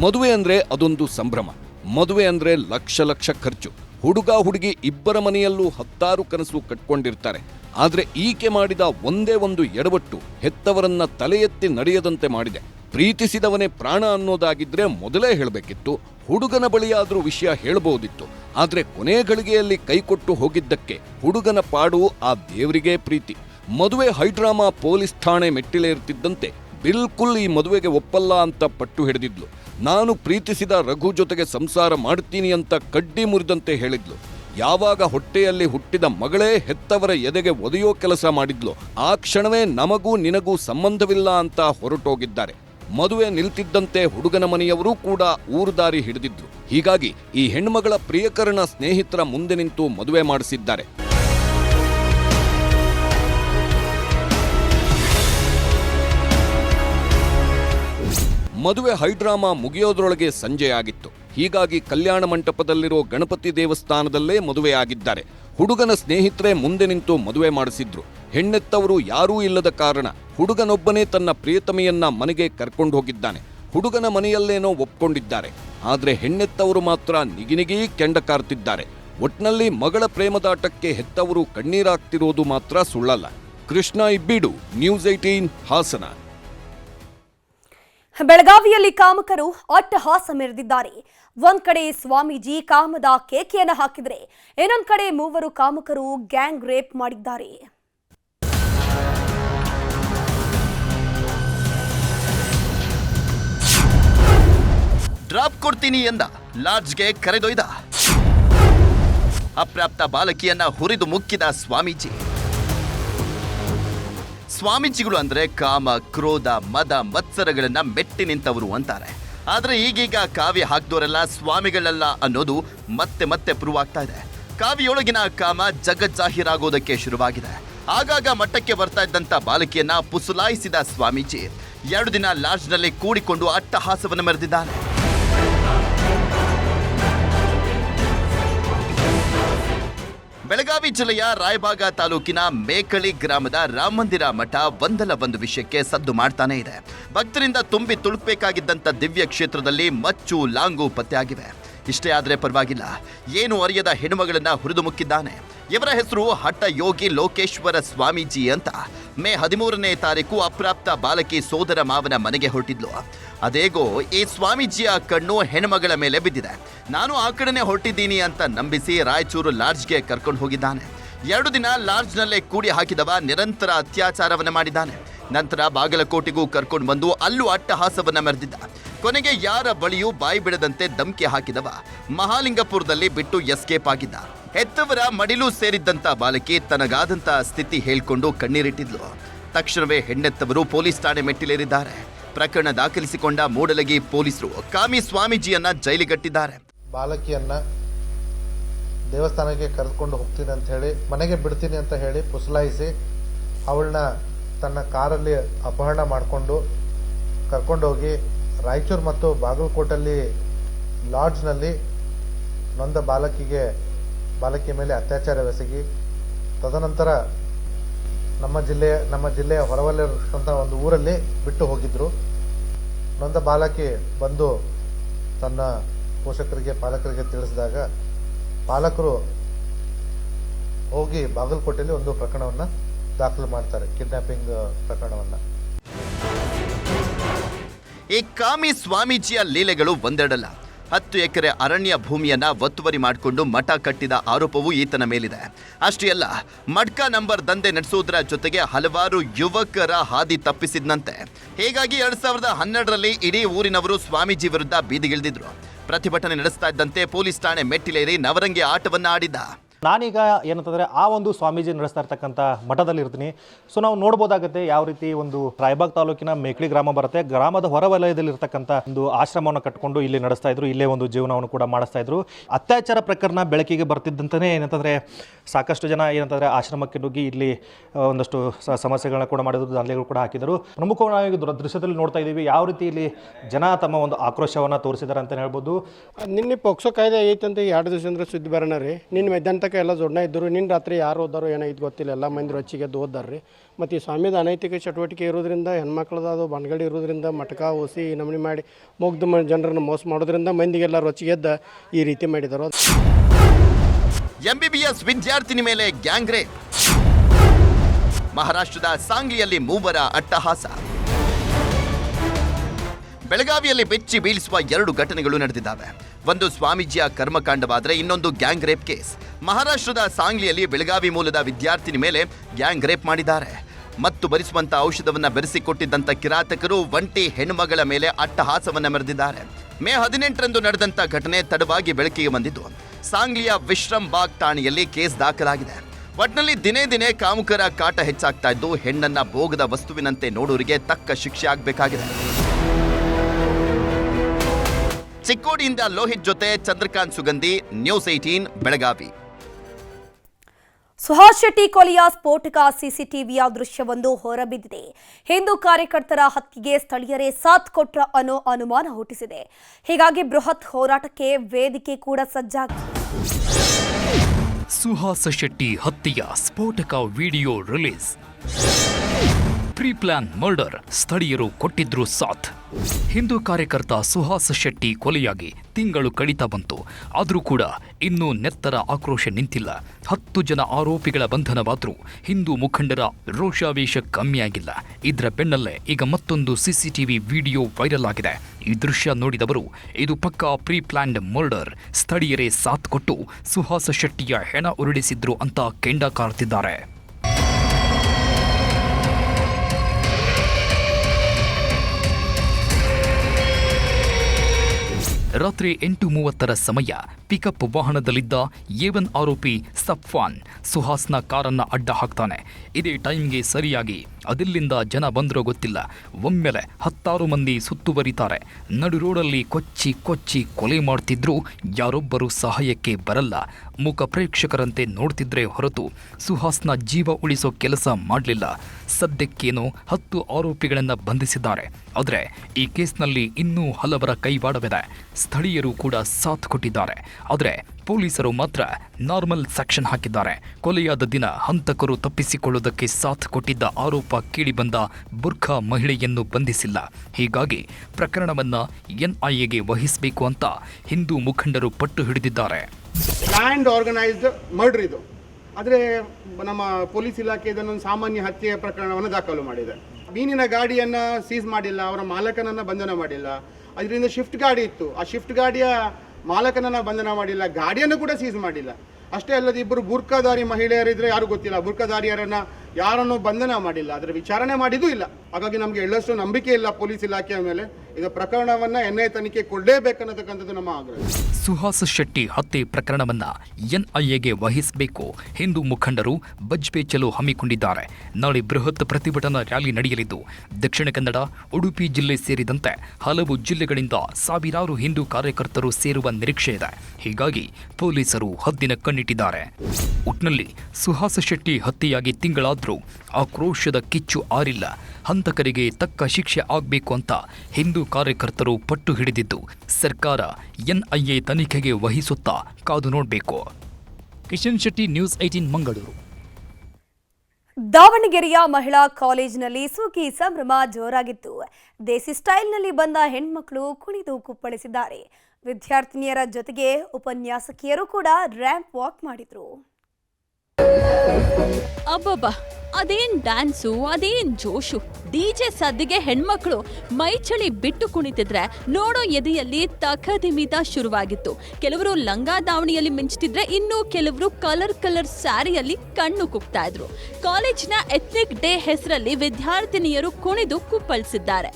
ಮದುವೆ ಅಂದ್ರೆ ಅದೊಂದು ಸಂಭ್ರಮ. ಮದುವೆ ಅಂದ್ರೆ ಲಕ್ಷ ಲಕ್ಷ ಖರ್ಚು. ಹುಡುಗ ಹುಡುಗಿ ಇಬ್ಬರ ಮನೆಯಲ್ಲೂ ಹತ್ತಾರು ಕನಸು ಕಟ್ಕೊಂಡಿರ್ತಾರೆ. ಆದ್ರೆ ಈಕೆ ಮಾಡಿದ ಒಂದೇ ಒಂದು ಎಡವಟ್ಟು ಹೆತ್ತವರನ್ನ ತಲೆ ಎತ್ತಿ ನಡೆಯದಂತೆ ಮಾಡಿದೆ. ಪ್ರೀತಿಸಿದವನೇ ಪ್ರಾಣ ಅನ್ನೋದಾಗಿದ್ರೆ ಮೊದಲೇ ಹೇಳಬೇಕಿತ್ತು. ಹುಡುಗನ ಬಳಿಯಾದರೂ ವಿಷಯ ಹೇಳಬಹುದಿತ್ತು ಆದ್ರೆ ಕೊನೆ ಗಳಿಗೆಯಲ್ಲಿ ಕೈಕೊಟ್ಟು ಹೋಗಿದ್ದಕ್ಕೆ ಹುಡುಗನ ಪಾಡು ಆ ದೇವರಿಗೇ ಪ್ರೀತಿ. ಮದುವೆ ಹೈಡ್ರಾಮಾ ಪೊಲೀಸ್ ಠಾಣೆ ಮೆಟ್ಟಿಲೇರುತ್ತಿದ್ದಂತೆ ಬಿಲ್ಕುಲ್ ಈ ಮದುವೆಗೆ ಒಪ್ಪಲ್ಲ ಅಂತ ಪಟ್ಟು ಹಿಡಿದಿದ್ಲು. ನಾನು ಪ್ರೀತಿಸಿದ ರಘು ಜೊತೆಗೆ ಸಂಸಾರ ಮಾಡ್ತೀನಿ ಅಂತ ಕಡ್ಡಿ ಮುರಿದಂತೆ ಹೇಳಿದ್ಲು. ಯಾವಾಗ ಹೊಟ್ಟೆಯಲ್ಲಿ ಹುಟ್ಟಿದ ಮಗಳೇ ಹೆತ್ತವರ ಎದೆಗೆ ಒದೆಯೋ ಕೆಲಸ ಮಾಡಿದ್ಲು. ಆ ಕ್ಷಣವೇ ನಮಗೂ ನಿನಗೂ ಸಂಬಂಧವಿಲ್ಲ ಅಂತ ಹೊರಟೋಗಿದ್ದಾರೆ. ಮದುವೆ ನಿಲ್ತಿದ್ದಂತೆ ಹುಡುಗನ ಮನೆಯವರೂ ಕೂಡ ಊರು ದಾರಿ ಹಿಡಿದಿದ್ರು. ಹೀಗಾಗಿ ಈ ಹೆಣ್ಮಗಳ ಪ್ರಿಯಕರಣ ಸ್ನೇಹಿತರ ಮುಂದೆ ನಿಂತು ಮದುವೆ ಮಾಡಿಸಿದ್ದಾರೆ. ಮದುವೆ ಹೈಡ್ರಾಮಾ ಮುಗಿಯೋದ್ರೊಳಗೆ ಸಂಜೆಯಾಗಿತ್ತು. ಹೀಗಾಗಿ ಕಲ್ಯಾಣ ಮಂಟಪದಲ್ಲಿರೋ ಗಣಪತಿ ದೇವಸ್ಥಾನದಲ್ಲೇ ಮದುವೆಯಾಗಿದ್ದಾರೆ. ಹುಡುಗನ ಸ್ನೇಹಿತರೆ ಮುಂದೆ ನಿಂತು ಮದುವೆ ಮಾಡಿಸಿದ್ರು. ಹೆಣ್ಣೆತ್ತವರು ಯಾರೂ ಇಲ್ಲದ ಕಾರಣ ಹುಡುಗನೊಬ್ಬನೇ ತನ್ನ ಪ್ರಿಯತಮೆಯನ್ನ ಮನೆಗೆ ಕರ್ಕೊಂಡು ಹೋಗಿದ್ದಾನೆ. ಹುಡುಗನ ಮನೆಯಲ್ಲೇನೋ ಒಪ್ಕೊಂಡಿದ್ದಾರೆ. ಆದರೆ ಹೆಣ್ಣೆತ್ತವರು ಮಾತ್ರ ನಿಗಿನಿಗಿ ಕೆಂಡ ಕಾರ್ತಿದ್ದಾರೆ. ಒಟ್ನಲ್ಲಿ ಮಗಳ ಪ್ರೇಮದಾಟಕ್ಕೆ ಹೆತ್ತವರು ಕಣ್ಣೀರಾಗ್ತಿರೋದು ಮಾತ್ರ ಸುಳ್ಳಲ್ಲ. Krishna Ibbidu, news eighteen Hassan. ಬೆಳಗಾವಿಯಲ್ಲಿ ಕಾಮಕರು ಅಟ್ಟಹಾಸ ಮೆರೆದಿದ್ದಾರೆ. ಒಂದ್ ಕಡೆ ಸ್ವಾಮೀಜಿ ಕಾಮದ ಕೇಕೆಯನ್ನು ಹಾಕಿದ್ರೆ, ಇನ್ನೊಂದ್ ಕಡೆ ಮೂವರು ಕಾಮಕರು ಗ್ಯಾಂಗ್ ರೇಪ್ ಮಾಡಿದ್ದಾರೆ. ಡ್ರಾಪ್ ಕೊಡ್ತೀನಿ ಎಂದ, ಲಾಡ್ಜ್ಗೆ ಕರೆದೊಯ್ದ. ಅಪ್ರಾಪ್ತ ಬಾಲಕಿಯನ್ನ ಹುರಿದು ಮುಕ್ಕಿದ ಸ್ವಾಮೀಜಿ. ಸ್ವಾಮೀಜಿಗಳು ಅಂದರೆ ಕಾಮ, ಕ್ರೋಧ, ಮದ, ಮತ್ಸರಗಳನ್ನು ಮೆಟ್ಟಿ ನಿಂತವರು ಅಂತಾರೆ. ಆದರೆ ಈಗೀಗ ಕಾವ್ಯ ಹಾಕ್ದೋರೆಲ್ಲ ಸ್ವಾಮಿಗಳಲ್ಲ ಅನ್ನೋದು ಮತ್ತೆ ಮತ್ತೆ ಪ್ರೂವ್ ಆಗ್ತಾ ಇದೆ. ಕಾವ್ಯೊಳಗಿನ ಕಾಮ ಜಗಜ್ಜಾಹೀರಾಗೋದಕ್ಕೆ ಶುರುವಾಗಿದೆ. ಆಗಾಗ ಮಟ್ಟಕ್ಕೆ ಬರ್ತಾ ಇದ್ದಂಥ ಬಾಲಕಿಯನ್ನ ಪುಸುಲಾಯಿಸಿದ ಸ್ವಾಮೀಜಿ. ಎರಡು ದಿನ ಲಾಡ್ಜ್ನಲ್ಲಿ ಕೂಡಿಕೊಂಡು ಅಟ್ಟಹಾಸವನ್ನು ಮೆರೆದಿದ್ದಾರೆ ಬೆಳಗಾವಿ ಜಿಲ್ಲೆಯ ರಾಯಬಾಗ ತಾಲೂಕಿನ ಮೇಕಳಿ ಗ್ರಾಮದ ರಾಮ ಮಂದಿರ ಮಠ ಒಂದಲ್ಲ ಒಂದು ವಿಷಯಕ್ಕೆ ಸದ್ದು ಮಾಡ್ತಾನೆ ಇದೆ. ಭಕ್ತರಿಂದ ತುಂಬಿ ತುಳುಕಬೇಕಾಗಿದ್ದಂಥ ದಿವ್ಯ ಕ್ಷೇತ್ರದಲ್ಲಿ ಮಚ್ಚು, ಲಾಂಗು ಪತ್ತೆಯಾಗಿವೆ ಇಷ್ಟೇ ಆದರೆ ಪರವಾಗಿಲ್ಲ. ಏನು ಅರಿಯದ ಹೆಣ್ಣುಮಗಳನ್ನ ಹುರಿದು ಮುಕ್ಕಿದ್ದಾನೆ. ಇವರ ಹೆಸರು ಹಠ ಯೋಗಿ ಲೋಕೇಶ್ವರ ಸ್ವಾಮೀಜಿ ಅಂತ. ಮೇ ಹದಿಮೂರನೇ ತಾರೀಕು ಅಪ್ರಾಪ್ತ ಬಾಲಕಿ ಸೋದರ ಮಾವನ ಮನೆಗೆ ಹೊರಟಿದ್ಲು. ಅದೇಗೋ ಈ ಸ್ವಾಮೀಜಿಯ ಕಣ್ಣು ಹೆಣ್ಮಗಳ ಮೇಲೆ ಬಿದ್ದಿದೆ. ನಾನು ಆ ಕಡೆನೆ ಹೊರಟಿದ್ದೀನಿ ಅಂತ ನಂಬಿಸಿ ರಾಯಚೂರು ಲಾಡ್ಜ್ಗೆ ಕರ್ಕೊಂಡು ಹೋಗಿದ್ದಾನೆ. ಎರಡು ದಿನ ಲಾಡ್ಜ್ನಲ್ಲೇ ಕೂಡಿ ಹಾಕಿದವ ನಿರಂತರ ಅತ್ಯಾಚಾರವನ್ನು ಮಾಡಿದ್ದಾನೆ. ನಂತರ ಬಾಗಲಕೋಟೆಗೂ ಕರ್ಕೊಂಡು ಬಂದು ಅಲ್ಲೂ ಅಟ್ಟಹಾಸವನ್ನ ಮೆರೆದಿದ್ದ. ಕೊನೆಗೆ ಯಾರ ಬಳಿಯೂ ಬಾಯಿ ಬಿಡದಂತೆ ಧಮ್ಕಿ ಹಾಕಿದವ. ಮಹಾಲಿಂಗಪುರದಲ್ಲಿ ಬಿಟ್ಟು ಎಸ್ಕೇಪ್ ಆಗಿದ್ದ. ಹೆತ್ತವರ ಮಡಿಲು ಸೇರಿದ್ದಂತ ಬಾಲಕಿ ತನಗಾದಂತ ಸ್ಥಿತಿ ಹೇಳ್ಕೊಂಡು ಕಣ್ಣೀರಿಟ್ಟಿದ್ಲು. ತಕ್ಷಣವೇ ಹೆಣ್ಣೆತ್ತವರು ಪೊಲೀಸ್ ಠಾಣೆ ಮೆಟ್ಟಿಲೇರಿದ್ದಾರೆ. ಪ್ರಕರಣ ದಾಖಲಿಸಿಕೊಂಡ ಮೂಡಲಗಿ ಪೊಲೀಸರು ಕಾಮಿ ಸ್ವಾಮೀಜಿಯನ್ನ ಜೈಲಿಗಟ್ಟಿದ್ದಾರೆ. ಬಾಲಕಿಯನ್ನ ದೇವಸ್ಥಾನಕ್ಕೆ ಕರೆದುಕೊಂಡು ಹೋಗ್ತೀನಿ ಅಂತ ಹೇಳಿ, ಮನೆಗೆ ಬಿಡ್ತೀನಿ ಅಂತ ಹೇಳಿ ಪುಸಲಾಯಿಸಿ ಅವಳನ್ನ ತನ್ನ ಕಾರಲ್ಲಿ ಅಪಹರಣ ಮಾಡಿಕೊಂಡು ಕರ್ಕೊಂಡೋಗಿ ರಾಯಚೂರು ಮತ್ತು ಬಾಗಲಕೋಟಲ್ಲಿ ಲಾಡ್ಜ್ನಲ್ಲಿ ನೊಂದ ಬಾಲಕಿಗೆ, ಬಾಲಕಿಯ ಮೇಲೆ ಅತ್ಯಾಚಾರವೆಸಗಿ ತದನಂತರ ನಮ್ಮ ಜಿಲ್ಲೆಯ ನಮ್ಮ ಜಿಲ್ಲೆಯ ಹೊರವಲ್ಲಿರತಕ್ಕಂಥ ಒಂದು ಊರಲ್ಲಿ ಬಿಟ್ಟು ಹೋಗಿದ್ರು. ನೊಂದ ಬಾಲಕಿ ಬಂದು ತನ್ನ ಪೋಷಕರಿಗೆ, ಪಾಲಕರಿಗೆ ತಿಳಿಸಿದಾಗ ಪಾಲಕರು ಹೋಗಿ ಬಾಗಲಕೋಟೆಯಲ್ಲಿ ಒಂದು ಪ್ರಕರಣವನ್ನು ದಾಖಲು ಮಾಡ್ತಾರೆ, ಕಿಡ್ನಾಪಿಂಗ್ ಪ್ರಕರಣವನ್ನು. ಈ ಕಾಮಿ ಸ್ವಾಮೀಜಿಯ ಲೀಲೆಗಳು ಒಂದೆಡಲ್ಲ ಹತ್ತು ಎಕರೆ ಅರಣ್ಯ ಭೂಮಿಯನ್ನ ಒತ್ತುವರಿ ಮಾಡಿಕೊಂಡು ಮಠ ಕಟ್ಟಿದ ಆರೋಪವೂ ಈತನ ಮೇಲಿದೆ. ಅಷ್ಟೇ ಅಲ್ಲ, ಮಡ್ಕ ನಂಬರ್ ದಂಧೆ ನಡೆಸುವುದರ ಜೊತೆಗೆ ಹಲವಾರು ಯುವಕರ ಹಾದಿ ತಪ್ಪಿಸಿದಂತೆ ಹೀಗಾಗಿ ಎರಡ್ ಸಾವಿರದ ಹನ್ನೆರಡರಲ್ಲಿ ಇಡೀ ಊರಿನವರು ಸ್ವಾಮೀಜಿ ವಿರುದ್ಧ ಬೀದಿಗಿಳಿದಿದ್ರು. ಪ್ರತಿಭಟನೆ ನಡೆಸ್ತಾ ಇದ್ದಂತೆ ಪೊಲೀಸ್ ಠಾಣೆ ಮೆಟ್ಟಿಲೇರಿ ನವರಂಗಿ ಆಟವನ್ನ ಆಡಿದ್ದ ನಾನೀಗ ಏನಂತಂದರೆ ಆ ಒಂದು ಸ್ವಾಮೀಜಿ ನಡೆಸ್ತಾ ಇರ್ತಕ್ಕಂಥ ಮಠದಲ್ಲಿ ಇರ್ತೀನಿ. ಸೊ ನಾವು ನೋಡ್ಬೋದಾಗುತ್ತೆ ಯಾವ ರೀತಿ ಒಂದು ರಾಯಬಾಗ್ ತಾಲೂಕಿನ ಮೇಕ್ಳಿ ಗ್ರಾಮ ಬರುತ್ತೆ. ಗ್ರಾಮದ ಹೊರವಲಯದಲ್ಲಿ ಇರ್ತಕ್ಕಂಥ ಒಂದು ಆಶ್ರಮವನ್ನು ಕಟ್ಕೊಂಡು ಇಲ್ಲಿ ನಡೆಸ್ತಾ ಇದ್ರು. ಇಲ್ಲೇ ಒಂದು ಜೀವನವನ್ನು ಕೂಡ ಮಾಡಿಸ್ತಾ ಇದ್ರು. ಅತ್ಯಾಚಾರ ಪ್ರಕರಣ ಬೆಳಕಿಗೆ ಬರ್ತಿದ್ದಂತಲೇ ಏನಂತಂದರೆ ಸಾಕಷ್ಟು ಜನ ಏನಂತಂದರೆ ಆಶ್ರಮಕ್ಕೆ ನುಗ್ಗಿ ಇಲ್ಲಿ ಒಂದಷ್ಟು ಸಮಸ್ಯೆಗಳನ್ನ ಕೂಡ ಮಾಡಿದ್ರು ದಾಖಲೆಗಳು ಕೂಡ ಹಾಕಿದರು. ಪ್ರಮುಖವಾಗಿ ದೃಶ್ಯದಲ್ಲಿ ನೋಡ್ತಾ ಇದ್ದೀವಿ ಯಾವ ರೀತಿ ಇಲ್ಲಿ ಜನ ತಮ್ಮ ಒಂದು ಆಕ್ರೋಶವನ್ನು ತೋರಿಸಿದ್ದಾರೆ ಅಂತ ಹೇಳ್ಬೋದು. ನಿನ್ನೆ ಪೊಕ್ಸೋ ಕಾಯ್ದೆ ಐತಂತ, ಎರಡು ಅಂದ್ರೆ ಸುದ್ದಿ ಬರೋಣ ರೀ. ನಿನ್ನ ಮಧ್ಯಾಹ್ನ ತನಕ ಎಲ್ಲ ಜೋಡಣೆ ಇದ್ದರು. ನಿನ್ನ ರಾತ್ರಿ ಯಾರು ಓದಾರೋ ಇದು ಗೊತ್ತಿಲ್ಲ. ಎಲ್ಲ ಮಂದಿ ರೊಚ್ಚಿಗೆ ಎದ್ದು ಓದ್ದಾರ ರೀ ಮತ್ತು ಈ ಸ್ವಾಮಿದ ಅನೈತಿಕ ಚಟುವಟಿಕೆ ಇರೋದ್ರಿಂದ ಹೆಣ್ಮಕ್ಳದ ಅದು ಬಂಡ್ಗಡಿ ಇರೋದ್ರಿಂದ, ಮಟಕ, ಓಸಿ, ನಮೂನಿ ಮಾಡಿ ಮುಗ್ದು ಮ ಜನರನ್ನು ಮೋಸ ಮಾಡೋದ್ರಿಂದ ಮಂದಿಗೆಲ್ಲ ರೊಚ್ಚಿಗೆ ಎದ್ದ ಈ ರೀತಿ ಮಾಡಿದಾರೋ. ಎಂಬಿಬಿಎಸ್ ವಿದ್ಯಾರ್ಥಿನಿ ಮೇಲೆ ಗ್ಯಾಂಗ್ ರೇಪ್ ಮಹಾರಾಷ್ಟ್ರದ ಸಾಂಗ್ಲಿಯಲ್ಲಿ ಮೂವರ ಅಟ್ಟಹಾಸ. ಬೆಳಗಾವಿಯಲ್ಲಿ ಬೆಚ್ಚಿ ಬೀಳಿಸುವ ಎರಡು ಘಟನೆಗಳು ನಡೆದಿದ್ದಾವೆ. ಒಂದು ಸ್ವಾಮೀಜಿಯ ಕರ್ಮಕಾಂಡವಾದರೆ ಇನ್ನೊಂದು ಗ್ಯಾಂಗ್ ರೇಪ್ ಕೇಸ್. ಮಹಾರಾಷ್ಟ್ರದ ಸಾಂಗ್ಲಿಯಲ್ಲಿ ಬೆಳಗಾವಿ ಮೂಲದ ವಿದ್ಯಾರ್ಥಿನಿ ಮೇಲೆ ಗ್ಯಾಂಗ್ ರೇಪ್ ಮಾಡಿದ್ದಾರೆ. ಮತ್ತು ಬರಿಸುವಂತಹ ಔಷಧವನ್ನ ಬೆರೆಸಿಕೊಟ್ಟಿದ್ದಂಥ ಕಿರಾತಕರು ಒಂಟಿ ಹೆಣ್ಮಗಳ ಮೇಲೆ ಅಟ್ಟಹಾಸವನ್ನ ಮೆರೆದಿದ್ದಾರೆ. ಮೇ ಹದಿನೆಂಟರಂದು ನಡೆದಂತ ಘಟನೆ ತಡವಾಗಿ ಬೆಳಕಿಗೆ ಬಂದಿದ್ದು. ಸಾಂಗ್ಲಿಯ ವಿಶ್ರಮ್ ಬಾಗ್ ಠಾಣೆಯಲ್ಲಿ ಕೇಸ್ ದಾಖಲಾಗಿದೆ. ಒಟ್ನಲ್ಲಿ ದಿನೇ ದಿನೇ ಕಾಮುಕರ ಕಾಟ ಹೆಚ್ಚಾಗ್ತಾ ಇದ್ದು ಹೆಣ್ಣನ್ನ ಭೋಗದ ವಸ್ತುವಿನಂತೆ ನೋಡೋರಿಗೆ ತಕ್ಕ ಶಿಕ್ಷೆ ಆಗಬೇಕಾಗಿದೆ. ಚಿಕ್ಕೋಡಿಯಿಂದ ಲೋಹಿತ್ ಜೊತೆ ಚಂದ್ರಕಾಂತ್ ಸುಗಂಧಿ ನ್ಯೂಸ್ ಏಟೀನ್ ಬೆಳಗಾವಿ. ಸುಹಾಸ್ ಶೆಟ್ಟಿ ಕೊಲೆಯ ಸ್ಫೋಟಕ ಸಿಸಿಟಿವಿಯ ದೃಶ್ಯವೊಂದು ಹೊರಬಿದ್ದಿದೆ. ಹಿಂದೂ ಕಾರ್ಯಕರ್ತರ ಹತ್ಯೆಗೆ ಸ್ಥಳೀಯರೇ ಸಾಥ್ ಕೊಟ್ರ ಅನ್ನೋ ಅನುಮಾನ ಹುಟ್ಟಿಸಿದೆ. ಹೀಗಾಗಿ ಬೃಹತ್ ಹೋರಾಟಕ್ಕೆ ವೇದಿಕೆ ಕೂಡ ಸಜ್ಜಾಗಿದೆ ಸುಹಾಸ ಶೆಟ್ಟಿ ಹತ್ಯೆಯ ಸ್ಫೋಟಕ video release. Pre plan murder. ಸ್ಥಳೀಯರು ಕೊಟ್ಟಿದ್ರು ಸಾಥ್. ಹಿಂದೂ ಕಾರ್ಯಕರ್ತ ಸುಹಾಸ ಶೆಟ್ಟಿ ಕೊಲೆಯಾಗಿ ತಿಂಗಳು ಕಡಿತ ಬಂತು. ಆದರೂ ಕೂಡ ಇನ್ನೂ ನೆತ್ತರ ಆಕ್ರೋಶ ನಿಂತಿಲ್ಲ. ಹತ್ತು ಜನ ಆರೋಪಿಗಳ ಬಂಧನವಾದರೂ ಹಿಂದೂ ಮುಖಂಡರ ರೋಷಾವೇಶ ಕಮ್ಮಿಯಾಗಿಲ್ಲ. ಇದರ ಬೆನ್ನಲ್ಲೇ ಈಗ ಮತ್ತೊಂದು ಸಿಸಿಟಿವಿ ವಿಡಿಯೋ ವೈರಲ್ ಆಗಿದೆ. ಈ ದೃಶ್ಯ ನೋಡಿದವರು, ಇದು ಪಕ್ಕಾ ಪ್ರೀ ಪ್ಲಾನ್ಡ್ ಮರ್ಡರ್. ಸ್ಥಳೀಯರೇ ಸಾಥ್ ಕೊಟ್ಟು ಸುಹಾಸ ಶೆಟ್ಟಿಯ ಹೆಣ ಉರುಳಿಸಿದ್ರು ಅಂತ ಕೆಂಡ ಕಾರ್ತಿದ್ದಾರೆ ರಾತ್ರಿ ಎಂಟು ಮೂವತ್ತರ ಸಮಯ ಪಿಕಪ್ ವಾಹನದಲ್ಲಿದ್ದ ಏವನ್ ಆರೋಪಿ ಸಫ್ವಾನ್ ಸುಹಾಸ್ನ ಕಾರನ್ನ ಅಡ್ಡ ಹಾಕ್ತಾನೆ. ಇದೇ ಟೈಮ್ಗೆ ಸರಿಯಾಗಿ ಅದೆಲ್ಲಿಂದ ಜನ ಬಂದರೂ ಗೊತ್ತಿಲ್ಲ. ಒಮ್ಮೆಲೆ ಹತ್ತಾರು ಮಂದಿ ಸುತ್ತುವರಿತಾರೆ. ನಡು ರೋಡಲ್ಲಿ ಕೊಚ್ಚಿ ಕೊಚ್ಚಿ ಕೊಲೆ ಮಾಡ್ತಿದ್ರು. ಯಾರೊಬ್ಬರು ಸಹಾಯಕ್ಕೆ ಬರಲ್ಲ. ಮುಖ ಪ್ರೇಕ್ಷಕರಂತೆ ನೋಡ್ತಿದ್ರೆ ಹೊರತು ಸುಹಾಸ್ನ ಜೀವ ಉಳಿಸೋ ಕೆಲಸ ಮಾಡಲಿಲ್ಲ. ಸದ್ಯಕ್ಕೇನೋ ಹತ್ತು ಆರೋಪಿಗಳನ್ನು ಬಂಧಿಸಿದ್ದಾರೆ. ಆದರೆ ಈ ಕೇಸ್ನಲ್ಲಿ ಇನ್ನೂ ಹಲವರ ಕೈವಾಡವಿದೆ. ಸ್ಥಳೀಯರು ಕೂಡ ಸಾಥ್ ಕೊಟ್ಟಿದ್ದಾರೆ. ಆದರೆ ಪೊಲೀಸರು ಮಾತ್ರ ನಾರ್ಮಲ್ ಸೆಕ್ಷನ್ ಹಾಕಿದ್ದಾರೆ. ಕೊಲೆಯಾದ ದಿನ ಹಂತಕರು ತಪ್ಪಿಸಿಕೊಳ್ಳುವುದಕ್ಕೆ ಸಾಥ್ ಕೊಟ್ಟಿದ್ದ ಆರೋಪ ಕೇಳಿಬಂದ ಬುರ್ಖಾ ಮಹಿಳೆಯನ್ನು ಬಂಧಿಸಿಲ್ಲ. ಹೀಗಾಗಿ ಪ್ರಕರಣವನ್ನ ಎನ್ಐಎಗೆ ವಹಿಸಬೇಕು ಅಂತ ಹಿಂದೂ ಮುಖಂಡರು ಪಟ್ಟು ಹಿಡಿದಿದ್ದಾರೆ. ಪ್ಲ್ಯಾಂಡ್ ಆರ್ಗನೈಸ್ಡ್ ಮರ್ಡರ್ ಇದು. ಆದರೆ ನಮ್ಮ ಪೊಲೀಸ್ ಇಲಾಖೆ ಇದನ್ನೊಂದು ಸಾಮಾನ್ಯ ಹತ್ಯೆ ಪ್ರಕರಣವನ್ನು ದಾಖಲು ಮಾಡಿದೆ. ಮೀನಿನ ಗಾಡಿಯನ್ನು ಸೀಸ್ ಮಾಡಿಲ್ಲ, ಅವರ ಮಾಲಕನನ್ನು ಬಂಧನ ಮಾಡಿಲ್ಲ. ಅದರಿಂದ ಶಿಫ್ಟ್ ಗಾಡಿ ಇತ್ತು. ಆ ಶಿಫ್ಟ್ ಗಾಡಿಯ ಮಾಲಕನನ್ನು ಬಂಧನ ಮಾಡಿಲ್ಲ ಗಾಡಿಯನ್ನು ಕೂಡ ಸೀಸ್ ಮಾಡಿಲ್ಲ. ಅಷ್ಟೇ ಅಲ್ಲದೆ ಇಬ್ಬರು ಬುರ್ಕಾದಾರಿ ಮಹಿಳೆಯರಿದ್ರೆ ಯಾರು ಗೊತ್ತಿಲ್ಲ. ಬುರ್ಕಾದಾರಿಯರನ್ನ ಯಾರನ್ನು ಬಂಧನ ಮಾಡಿಲ್ಲ. ಅದರ ವಿಚಾರಣೆ ಮಾಡಿದೂ ಇಲ್ಲ. ಹಾಗಾಗಿ ನಮಗೆ ಎಳ್ಳಷ್ಟು ನಂಬಿಕೆ ಇಲ್ಲ ಪೊಲೀಸ್ ಇಲಾಖೆಯ ಮೇಲೆ. ಇದು ಪ್ರಕರಣವನ್ನ ಎನ್ ಐ ತನಿಖೆ ಕೊಡಲೇಬೇಕನ್ನತಕ್ಕಂಥದ್ದು ನಮ್ಮ ಆಗ್ರಹ. ಸುಹಾಸ್ ಶೆಟ್ಟಿ ಹತ್ಯೆ ಪ್ರಕರಣವನ್ನ ಎನ್ಐಎಗೆ ವಹಿಸಬೇಕು. ಹಿಂದೂ ಮುಖಂಡರು ಬಜ್ಪೇಚಲು ಹಮ್ಮಿಕೊಂಡಿದ್ದಾರೆ. ನಾಳೆ ಬೃಹತ್ ಪ್ರತಿಭಟನಾ ರ್ಯಾಲಿ ನಡೆಯಲಿದ್ದು, ದಕ್ಷಿಣ ಕನ್ನಡ, ಉಡುಪಿ ಜಿಲ್ಲೆ ಸೇರಿದಂತೆ ಹಲವು ಜಿಲ್ಲೆಗಳಿಂದ ಸಾವಿರಾರು ಹಿಂದೂ ಕಾರ್ಯಕರ್ತರು ಸೇರುವ ನಿರೀಕ್ಷೆ ಇದೆ. ಹೀಗಾಗಿ ಪೊಲೀಸರು ಹದ್ದಿನ ಕಣ್ಣಿಟ್ಟಿದ್ದಾರೆ ಒಟ್ನಲ್ಲಿ ಸುಹಾಸ ಶೆಟ್ಟಿ ಹತ್ಯೆಯಾಗಿ ತಿಂಗಳಾದರೂ ಆಕ್ರೋಶದ ಕಿಚ್ಚು ಆರಿಲ್ಲ. ಹಂತಕರಿಗೆ ತಕ್ಕ ಶಿಕ್ಷೆ ಆಗಬೇಕು ಅಂತ ಹಿಂದೂ ಕಾರ್ಯಕರ್ತರು ಪಟ್ಟು ಹಿಡಿದಿದ್ದು ಸರ್ಕಾರ ಎನ್ಐಎ ತನಿಖೆಗೆ ವಹಿಸುತ್ತಾ ಕಾದು ನೋಡಬೇಕು. Kishan Shetty, news eighteen Mangaluru. ದಾವಣಗೆರೆಯ ಮಹಿಳಾ ಕಾಲೇಜಿನಲ್ಲಿ ಸುಗ್ಗಿ ಸಂಭ್ರಮ ಜೋರಾಗಿತ್ತು. ದೇಸಿ ಸ್ಟೈಲ್ನಲ್ಲಿ ಬಂದ ಹೆಣ್ಮಕ್ಳು ಕುಣಿದು ಕುಪ್ಪಳಿಸಿದ್ದಾರೆ. ವಿದ್ಯಾರ್ಥಿನಿಯರ ಜೊತೆಗೆ ಉಪನ್ಯಾಸಕಿಯರು ಕೂಡ ರ್ಯಾಂಪ್ ವಾಕ್ ಮಾಡಿದ್ರು. ಅಬ್ಬಬ್ಬ, ಅದೇನ್ ಡ್ಯಾನ್ಸು, ಅದೇನ್ ಜೋಶು? ಡಿಜೆ ಸದ್ದಿಗೆ ಹೆಣ್ಮಕ್ಳು ಮೈಚಳಿ ಬಿಟ್ಟು ಕುಣಿತಿದ್ರೆ ನೋಡೋ ಎದೆಯಲ್ಲಿ ತಖದಿಮಿತ ಶುರುವಾಗಿತ್ತು. ಕೆಲವರು ಲಂಗ ದಾವಣಿಯಲ್ಲಿ ಮಿಂಚ್ತಿದ್ರೆ ಇನ್ನು ಕೆಲವರು ಕಲರ್ ಕಲರ್ ಸ್ಯಾರಿಯಲ್ಲಿ ಕಣ್ಣು ಕುಗ್ತಾ ಇದ್ರು. ಕಾಲೇಜಿನ ಎಥ್ನಿಕ್ ಡೇ ಹೆಸರಲ್ಲಿ ವಿದ್ಯಾರ್ಥಿನಿಯರು ಕುಣಿದು ಕುಪ್ಪಳಿಸಿದ್ದಾರೆ.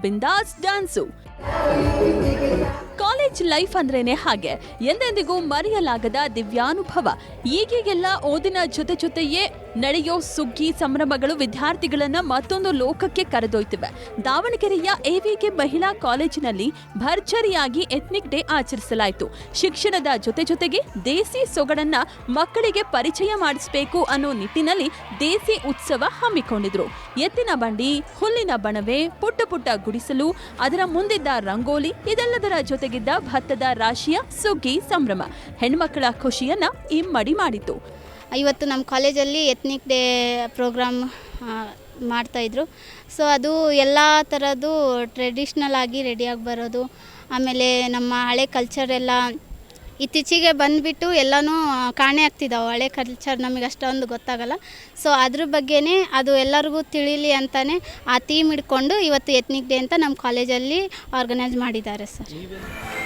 ಬಿಂದಾಸ್ ಡ್ಯಾನ್ಸು ಕಾಲೇಜ್ ಲೈಫ್ ಅಂದ್ರೇನೆ ಹಾಗೆ. ಎಂದೆಂದಿಗೂ ಮರೆಯಲಾಗದ ದಿವ್ಯಾನುಭವ. ಈಗೀಗೆಲ್ಲ ಓದಿನ ಜೊತೆ ಜೊತೆಯೇ ನಡೆಯೋ ಸುಗ್ಗಿ ಸಂಭ್ರಮಗಳು ವಿದ್ಯಾರ್ಥಿಗಳನ್ನ ಮತ್ತೊಂದು ಲೋಕಕ್ಕೆ ಕರೆದೊಯ್ತಿವೆ. ದಾವಣಗೆರೆಯ ಎವಿಕೆ ಮಹಿಳಾ ಕಾಲೇಜಿನಲ್ಲಿ ಭರ್ಜರಿಯಾಗಿ ಎಥ್ನಿಕ್ ಡೇ ಆಚರಿಸಲಾಯಿತು. ಶಿಕ್ಷಣದ ಜೊತೆ ಜೊತೆಗೆ ದೇಸಿ ಸೊಗಡನ್ನ ಮಕ್ಕಳಿಗೆ ಪರಿಚಯ ಮಾಡಿಸಬೇಕು ಅನ್ನೋ ನಿಟ್ಟಿನಲ್ಲಿ ದೇಸಿ ಉತ್ಸವ ಹಮ್ಮಿಕೊಂಡಿದ್ರು. ಎತ್ತಿನ ಬಂಡಿ, ಹುಲ್ಲಿನ ಬಣವೆ, ಪುಟ್ಟ ಪುಟ್ಟ ಗುಡಿಸಲು, ಅದರ ಮುಂದಿದ್ದ ರಂಗೋಲಿ, ಇದೆಲ್ಲದರ ಜೊತೆಗಿದ್ದ ಭತ್ತದ ರಾಶಿಯ ಸುಗ್ಗಿ ಸಂಭ್ರಮ. ಹೆಣ್ಮಕ್ಕಳ ಖುಷಿಯನ್ನ ಇಮ್ಮಡಿ ಮಾಡಿತು. ಇವತ್ತು ನಮ್ಮ ಕಾಲೇಜಲ್ಲಿ ಎತ್ನಿಕ್ ಡೇ ಪ್ರೋಗ್ರಾಮ್ ಮಾಡ್ತಾಯಿದ್ರು ಸೊ ಅದು ಎಲ್ಲ ಥರದ್ದು ಟ್ರೆಡಿಷ್ನಲ್ ಆಗಿ ರೆಡಿಯಾಗಿ ಬರೋದು. ಆಮೇಲೆ ನಮ್ಮ ಹಳೆ ಕಲ್ಚರ್ ಎಲ್ಲ ಇತ್ತೀಚೆಗೆ ಬಂದುಬಿಟ್ಟು ಎಲ್ಲನೂ ಕಾಣೆ ಆಗ್ತಿದ್ದಾವೆ ಹಳೆ ಕಲ್ಚರ್ ನಮಗೆ ಅಷ್ಟೊಂದು ಗೊತ್ತಾಗಲ್ಲ. ಸೊ ಅದ್ರ ಬಗ್ಗೆನೇ ಅದು ಎಲ್ಲರಿಗೂ ತಿಳಿಲಿ ಅಂತಲೇ ಆ ಥೀಮ್ ಇಟ್ಕೊಂಡು ಇವತ್ತು ಎತ್ನಿಕ್ ಡೇ ಅಂತ ನಮ್ಮ ಕಾಲೇಜಲ್ಲಿ ಆರ್ಗನೈಸ್ ಮಾಡಿದ್ದಾರೆ ಸರ್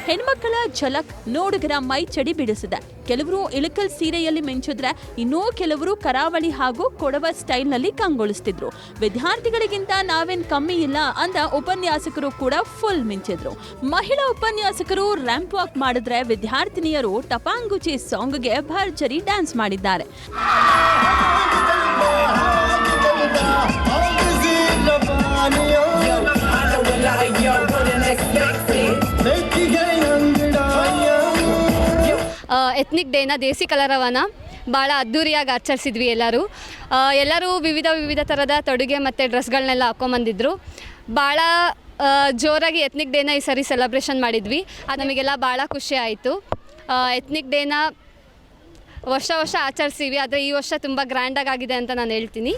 ಹೆಣ್ಮಕ್ಕಳ ಝಲಕ್ ನೋಡುಗರ ಮೈ ಚಡಿ ಬಿಡಿಸಿದೆ. ಕೆಲವರು ಇಳಕಲ್ ಸೀರೆಯಲ್ಲಿ ಮಿಂಚಿದ್ರೆ ಇನ್ನೂ ಕೆಲವರು ಕರಾವಳಿ ಹಾಗೂ ಕೊಡವ ಸ್ಟೈಲ್ನಲ್ಲಿ ಕಂಗೊಳಿಸ್ತಿದ್ರು. ವಿದ್ಯಾರ್ಥಿಗಳಿಗಿಂತ ನಾವೇನ್ ಕಮ್ಮಿ ಇಲ್ಲ ಅಂತ ಉಪನ್ಯಾಸಕರು ಕೂಡ ಫುಲ್ ಮಿಂಚಿದ್ರು. ಮಹಿಳಾ ಉಪನ್ಯಾಸಕರು ರ್ಯಾಂಪ್ ವಾಕ್ ಮಾಡಿದ್ರೆ ವಿದ್ಯಾರ್ಥಿನಿಯರು ಟಪಾಂಗುಚಿ ಸಾಂಗ್ಗೆ ಭರ್ಜರಿ ಡ್ಯಾನ್ಸ್ ಮಾಡಿದ್ದಾರೆ. ಎತ್ನಿಕ್ ಡೇನ ದೇಸಿ ಕಲರವನ ಭಾಳ ಅದ್ಧೂರಿಯಾಗಿ ಆಚರಿಸಿದ್ವಿ ಎಲ್ಲರೂ. ಎಲ್ಲರೂ ವಿವಿಧ ವಿವಿಧ ಥರದ ತೊಡುಗೆ ಮತ್ತು ಡ್ರೆಸ್ಗಳನ್ನೆಲ್ಲ ಹಾಕ್ಕೊಂಬಂದಿದ್ರು ಭಾಳ ಜೋರಾಗಿ ಎತ್ನಿಕ್ ಡೇನ ಈ ಸರಿ ಸೆಲೆಬ್ರೇಷನ್ ಮಾಡಿದ್ವಿ. ಅದು ನಮಗೆಲ್ಲ ಭಾಳ ಖುಷಿ ಆಯಿತು. ಎತ್ನಿಕ್ ಡೇನ ವರ್ಷ ವರ್ಷ ಆಚರಿಸ್ತೀವಿ, ಆದರೆ ಈ ವರ್ಷ ತುಂಬ ಗ್ರ್ಯಾಂಡಾಗಿ ಆಗಿದೆ ಅಂತ ನಾನು ಹೇಳ್ತೀನಿ.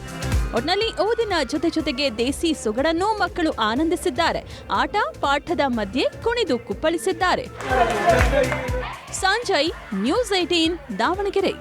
ಒಟ್ನಲ್ಲಿ ಓದಿನ ಜೊತೆ ಜೊತೆಗೆ ದೇಸಿ ಸೊಗಡನ್ನು ಮಕ್ಕಳು ಆನಂದಿಸಿದ್ದಾರೆ. ಆಟ ಪಾಠದ ಮಧ್ಯೆ ಕುಣಿದು ಕುಪ್ಪಳಿಸಿದ್ದಾರೆ. Sanjay news eighteen Davanagere.